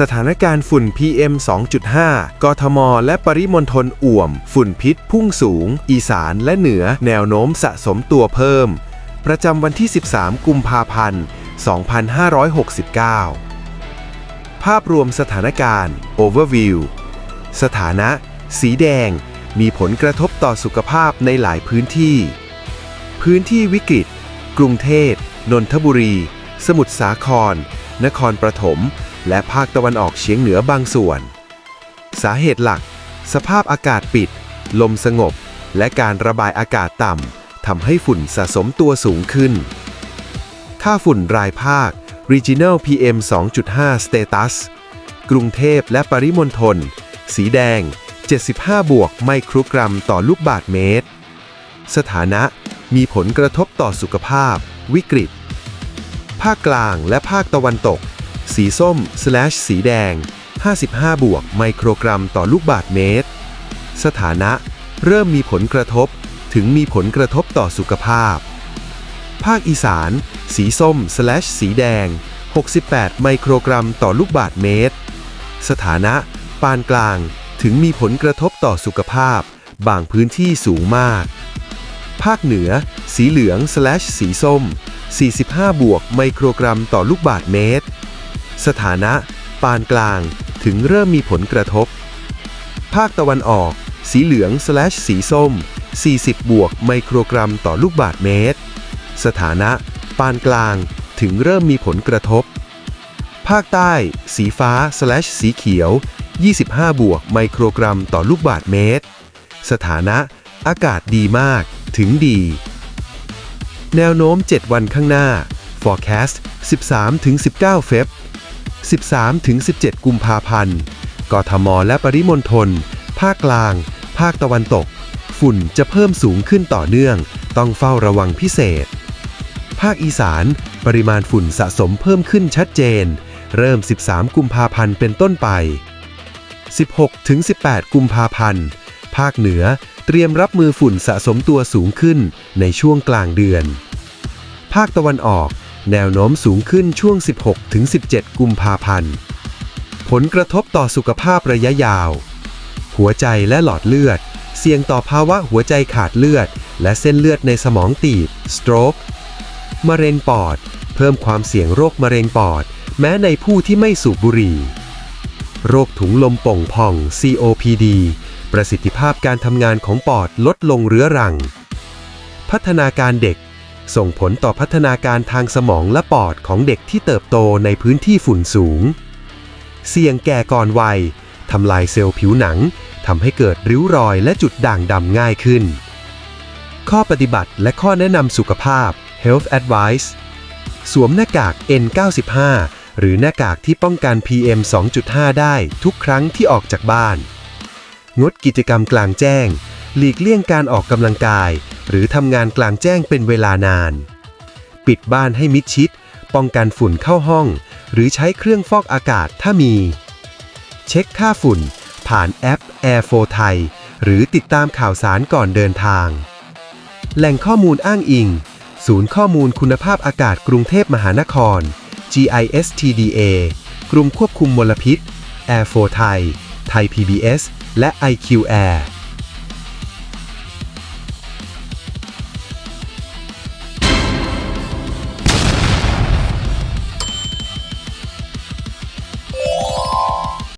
สถานการณ์ฝุ่น PM 2.5 กทม และปริมณฑลอ่วม ฝุ่นพิษพุ่งสูง อีสานและเหนือ แนวโน้มสะสมตัวเพิ่ม ประจำวันที่ 13 กุมภาพันธ์ 2569 ภาพรวมสถานการณ์ Overview สถานะ สีแดง มีผลกระทบต่อสุขภาพในหลายพื้นที่ พื้นที่วิกฤต กรุงเทพ นนทบุรี สมุทรสาคร นครปฐม และภาคตะวันออกเฉียงเหนือบางส่วน สาเหตุหลัก สภาพอากาศปิด ลมสงบ และการระบายอากาศต่ำทำให้ฝุ่นสะสมตัวสูงขึ้น ค่าฝุ่นรายภาค Regional PM 2.5 Status กรุงเทพและปริมณฑลสีแดง 75 บวกไมโครกรัมต่อลูกบาทเมตร สถานะมีผลกระทบต่อสุขภาพ วิกฤต ภาคกลางและภาคตะวันตก สีส้ม สีแดง 55 บวก ไมโครกรัมต่อลูกบาทเมตร สถานะ เริ่มมีผลกระทบ ถึงมีผลกระทบต่อสุขภาพ ภาคอีสาน สีส้ม สีแดง 68 ไมโครกรัมต่อลูกบาทเมตร สถานะ ปานกลางถึงมีผลกระทบต่อสุขภาพ บางพื้นที่สูงมาก ภาคเหนือ สีเหลือง สีส้ม 45 บวก ไมโครกรัมต่อลูกบาทเมตร สถานะ ปานกลาง ถึงเริ่มมีผลกระทบ ภาคตะวันออก สีเหลืองสีส้ม 40 บวกไมโครกรัมต่อลูกบาทเมตร สถานะ ปานกลาง ถึงเริ่มมีผลกระทบ ภาคใต้ สีฟ้าสีเขียว 25 บวกไมโครกรัมต่อลูกบาทเมตร สถานะ อากาศดีมาก ถึงดี แนวโน้ม 7 วันข้างหน้า forecast 13-19 เฟบ 13-17 กุมภาพันธ์ กทม และปริมณฑล ภาคกลาง ภาคตะวันตก ฝุ่นจะเพิ่มสูงขึ้นต่อเนื่อง ต้องเฝ้าระวังพิเศษ ภาคอีสาน ปริมาณฝุ่นสะสมเพิ่มขึ้นชัดเจน เริ่ม 13 กุมภาพันธ์เป็นต้นไป 16-18 กุมภาพันธ์ ภาคเหนือ เตรียมรับมือฝุ่นสะสมตัวสูงขึ้นในช่วงกลางเดือน ภาคตะวันออก แนวโน้มสูงขึ้นช่วง 16-17 กุมภาพันธ์ ผลกระทบต่อสุขภาพระยะยาว หัวใจและหลอดเลือด เสี่ยงต่อภาวะหัวใจขาดเลือด และเส้นเลือดในสมองตีบ stroke มะเร็งปอด เพิ่มความเสี่ยงโรคมะเร็งปอด แม้ในผู้ที่ไม่สูบบุหรี่ โรคถุงลมโป่งพอง COPD ประสิทธิภาพการทำงานของปอดลดลงเรื้อรัง พัฒนาการเด็ก ส่งผลต่อพัฒนาการทางสมองและปอดของเด็กที่เติบโตในพื้นที่ฝุ่นสูง เสี่ยงแก่ก่อนวัยทำลายเซลล์ผิวหนังทำให้เกิดริ้วรอยและจุดด่างดำง่ายขึ้น ข้อปฏิบัติและข้อแนะนำสุขภาพ Health Advice สวมหน้ากาก N95 หรือหน้ากากที่ป้องกัน PM 2.5 ได้ทุกครั้งที่ออกจากบ้าน งดกิจกรรมกลางแจ้ง หลีกเลี่ยงการออกกำลังกาย หรือทำงานกลางแจ้งเป็นเวลานาน ปิดบ้านให้มิดชิด ป้องกันฝุ่นเข้าห้อง หรือใช้เครื่องฟอกอากาศถ้ามี เช็คค่าฝุ่น ผ่านแอป Air 4 Thai หรือติดตามข่าวสารก่อนเดินทาง แหล่งข้อมูลอ้างอิง ศูนย์ข้อมูลคุณภาพอากาศกรุงเทพมหานคร GISTDA กรมควบคุมมลพิษ Air 4 Thai ไทย PBS และ IQ Air